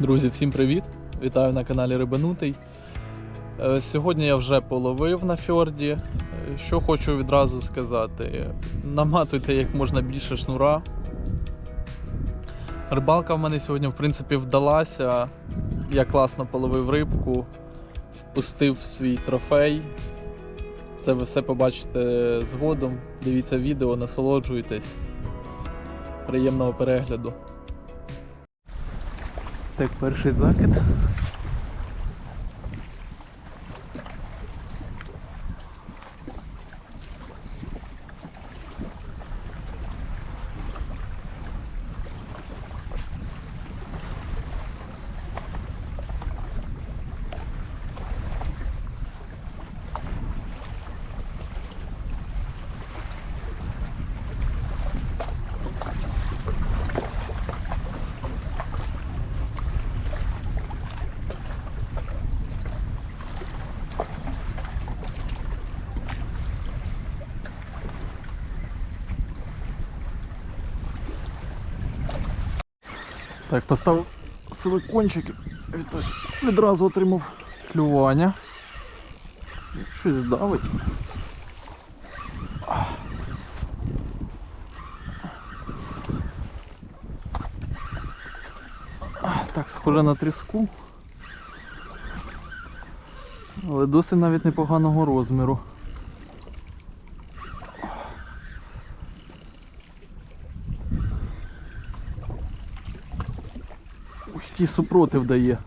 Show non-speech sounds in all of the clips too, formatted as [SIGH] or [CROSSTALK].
Друзі, всім привіт! Вітаю на каналі Рибанутий. Е, Сьогодні я вже половив на фьорді. Е, Що хочу відразу сказати: наматуйте як можна більше шнура. Рибалка в мене сьогодні, в принципі, вдалася. Я класно половив рибку, впустив свій трофей. Це ви все побачите згодом. Дивіться відео, насолоджуйтесь. Приємного перегляду. Так, перший закид. Так, поставив силикончик, від- відразу отримав клювання. Щось давить. Так, схоже на тріску. Але досить навіть непоганого розміру. Який супротив дає.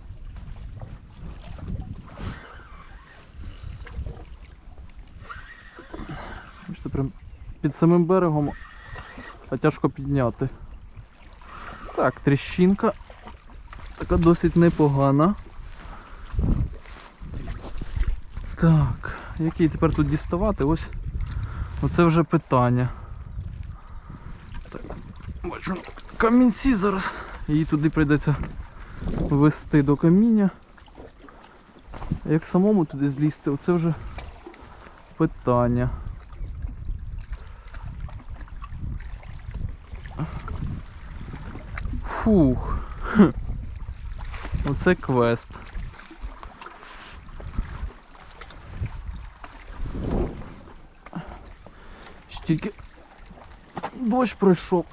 Бачите, прям під самим берегом, а тяжко підняти. Так, тріщинка. Така досить непогана. Так, який тепер тут діставати? Ось оце вже питання. Так, бачу камінці зараз. Її туди прийдеться вести до каміння. А як самому туди злізти, оце вже питання. Фух. [LAUGHS] Оце квест. Тільки дощ пройшов,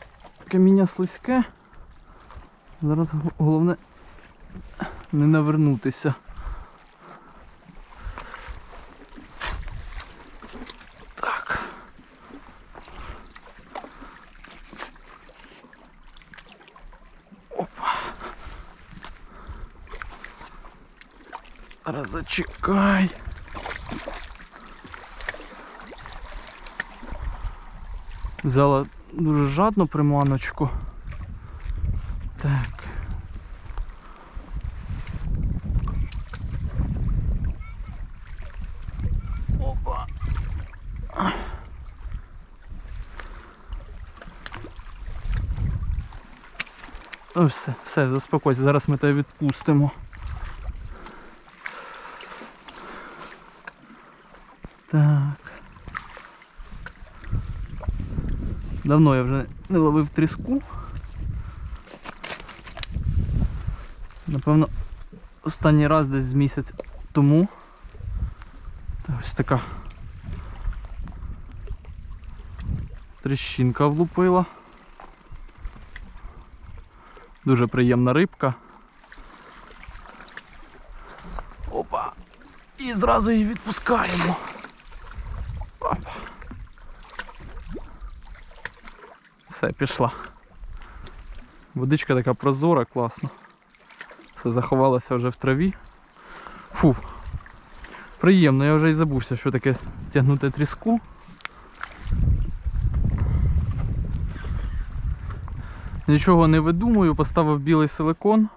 каміння слизьке. Зараз головне не навернутися. Так. Опа. Зараз зачекай. Взяла дуже жадну приманочку. Так. Ну все, все, заспокойся, зараз ми тебе відпустимо. Так. Давно я вже не ловив тріску. Напевно, останній раз десь з місяць тому. Ось така тріщинка влупила. Дуже приємна рибка. Опа! І зразу її відпускаємо. Опа. Все, пішла. Водичка така прозора, класна. Все заховалося вже в траві. Фу. Приємно, я вже і забувся, що таке тягнути тріску. Нічого не видумую, поставив білий силикон.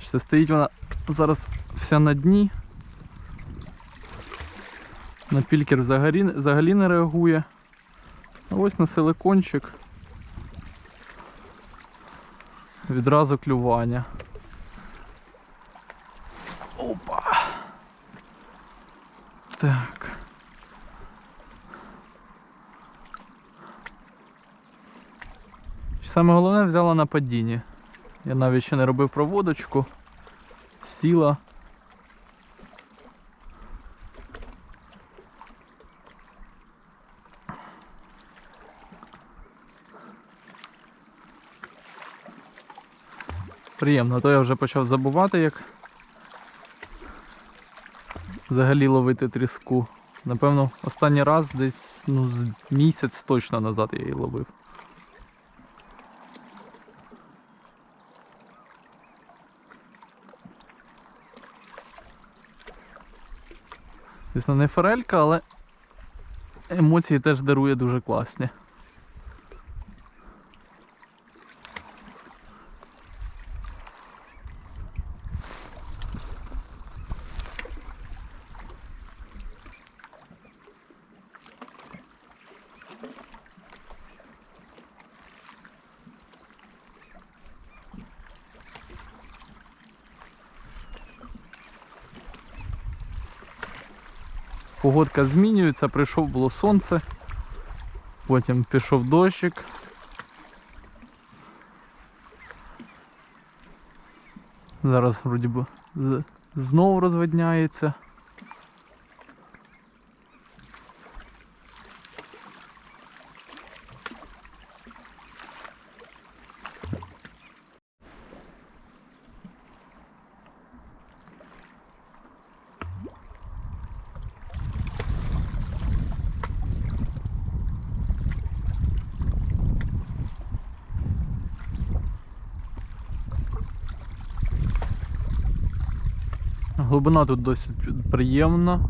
Ще стоїть вона зараз вся на дні. На пількер взагалі, взагалі не реагує. Ось на силикончик. Відразу клювання. Опа. Так. Саме головне взяла на падінні. Я навіть ще не робив проводочку. Сіла. Приємно, то я вже почав забувати, як взагалі ловити тріску. Напевно, останній раз десь ну, місяць точно назад я її ловив. Звісно, не форелька, але емоції теж дарує дуже класні. Погодка змінюється, прийшов було сонце, потім пішов дощик. Зараз вроді би знову розвидняється. Глибина тут досить приємна.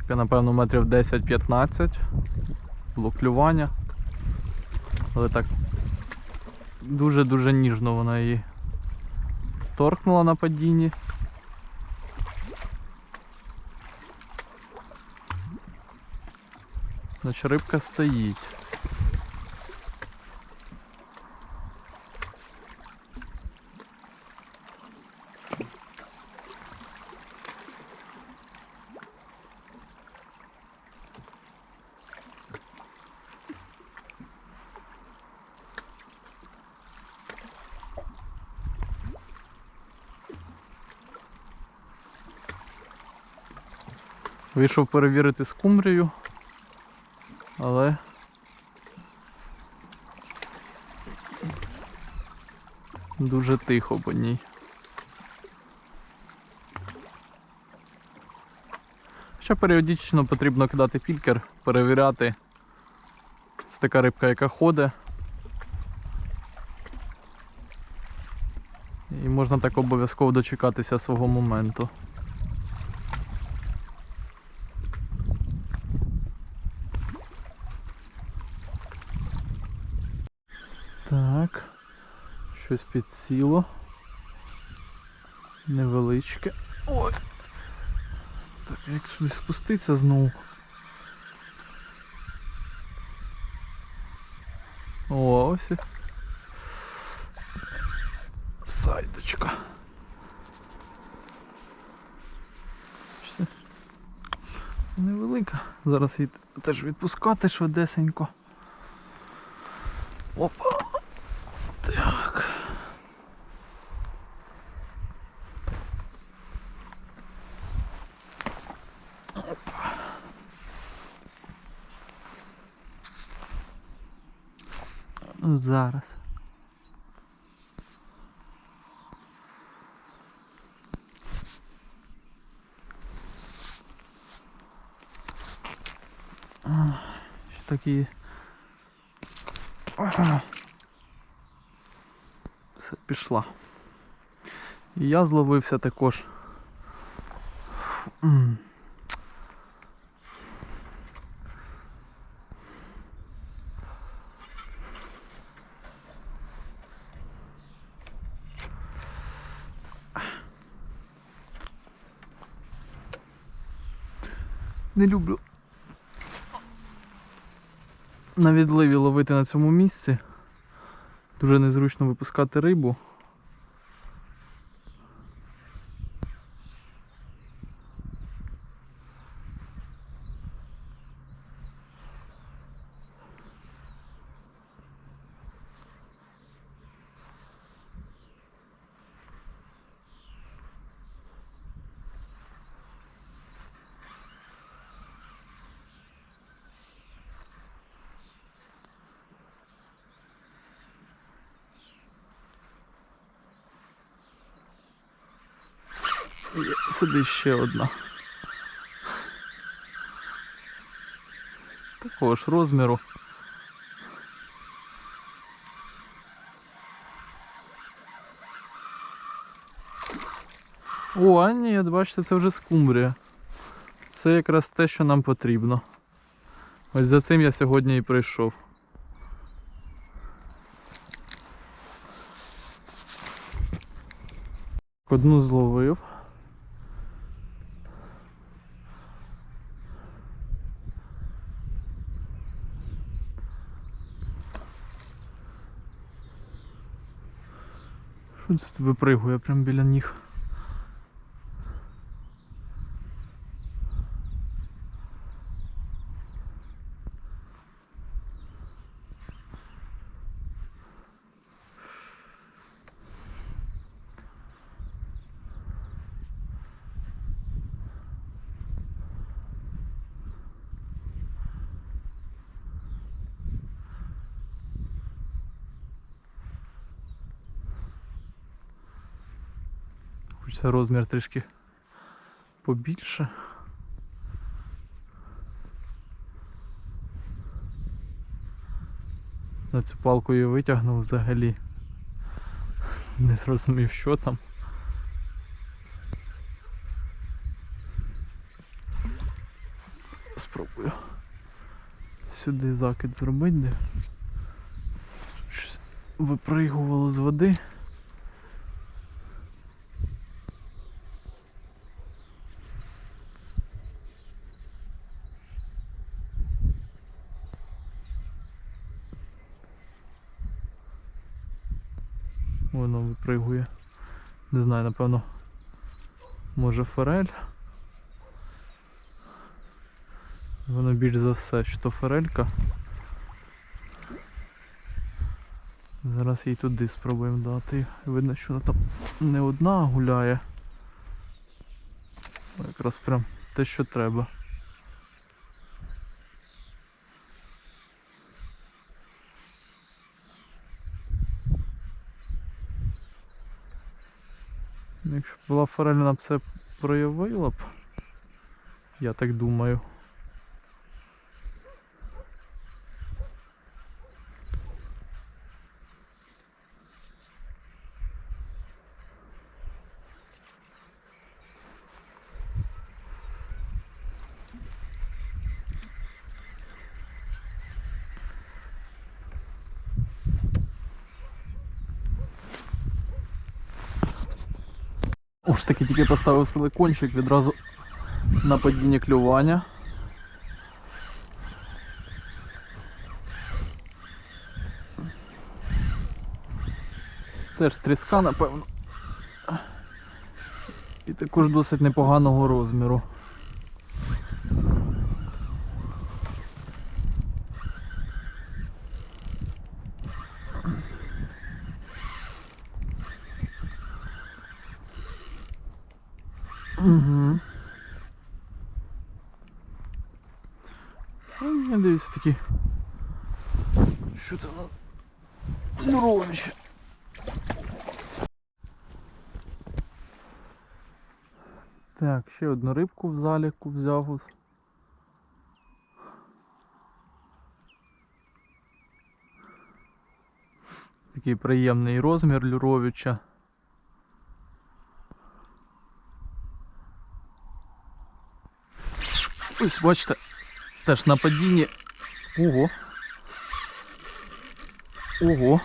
Таке, напевно, метрів 10-15. Було клювання. Але так дуже-дуже ніжно вона її торкнула на падінні. Значить рибка стоїть. Вийшов перевірити скумбрію, але дуже тихо по ній. Хоча періодично потрібно кидати фількер, перевіряти. Це така рибка, яка ходить. І можна так обов'язково дочекатися свого моменту. Так. Щось підсіло. Невеличке. Ой. Так, як сюди спуститься знову? О, ось. Сайдочка. Невелика. Зараз її теж відпускати швидесенько. Ну, зараз. Ще такі. Все, пішла. І я зловився також. Не люблю на відливі ловити на цьому місці. Дуже незручно випускати рибу. Є сюди ще одна. Такого ж розміру. О, а ні, бачите, це вже скумбрія. Це якраз те, що нам потрібно. Ось за цим я сьогодні і прийшов. Одну зловив. Що це тут випригує прямо біля ніг? Хочеться розмір трішки побільше. На цю палку її витягнув взагалі. Не зрозумів, що там. Спробую сюди закид зробити, де щось випригувало з води. Воно випригує. Не знаю, напевно. Може форель. Воно більш за все, що форелька. Зараз їй туди спробуємо дати. Видно, що вона там не одна гуляє. Якраз прям те, що треба. Якщо була форель, вона б це проявила б. Я так думаю. Ось таки тільки поставив силикончик відразу на падіння клювання. Теж тріска, напевно. І також досить непоганого розміру. Угу. Я дивіться такі. Що це у нас? Люрович. Так, ще одну рибку в заліку взяв. Такий приємний розмір люровича. Ось бачите, теж на падінні. Ого. Ого.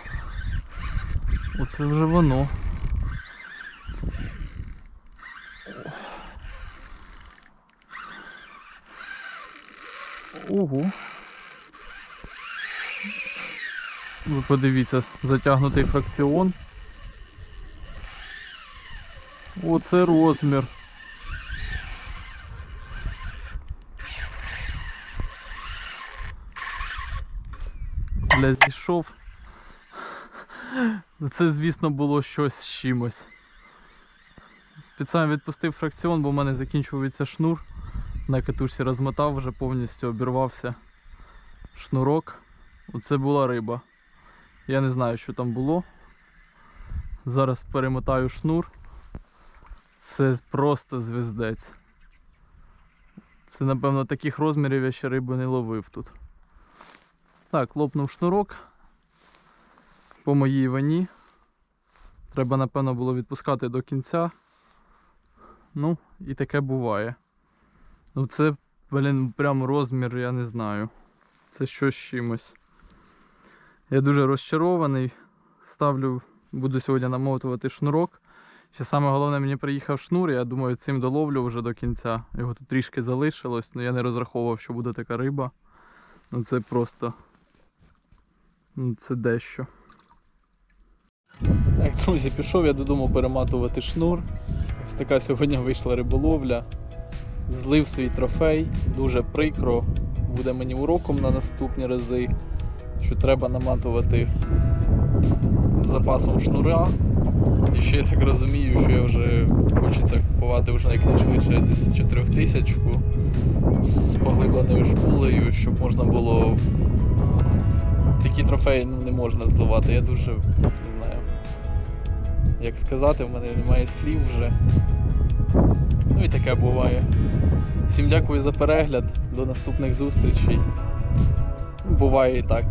Оце вже воно. Ого. Ви подивіться, затягнутий фракціон. Оце розмір. Бля, зійшов. Це, звісно, було щось з чимось. Під сам відпустив фракціон, бо в мене закінчується шнур. На катушці розмотав, вже повністю обірвався шнурок. Оце була риба. Я не знаю, що там було. Зараз перемотаю шнур. Це просто звездець. Це, напевно, таких розмірів я ще рибу не ловив тут. Так, лопнув шнурок по моїй вані. Треба, напевно, було відпускати до кінця. Ну, і таке буває. Ну це, блін, прям розмір, я не знаю. Це щось з чимось. Я дуже розчарований. Ставлю, буду сьогодні намотувати шнурок. Ще саме головне, мені приїхав шнур, я думаю, цим доловлю вже до кінця. Його тут трішки залишилось, але я не розраховував, що буде така риба. Ну це просто. Ну це дещо. Так, друзі, пішов я додому перематувати шнур. Ось така сьогодні вийшла риболовля. Злив свій трофей, дуже прикро. Буде мені уроком на наступні рази, що треба наматувати запасом шнура. І ще я так розумію, що я вже хочеться купувати вже якнайшвидше десь 4000 з поглибленою шпулею, щоб можна було. Такі трофеї не можна зливати. Я дуже не знаю. Як сказати, в мене немає слів вже. Ну і таке буває. Всім дякую за перегляд. До наступних зустрічей. Буває і так.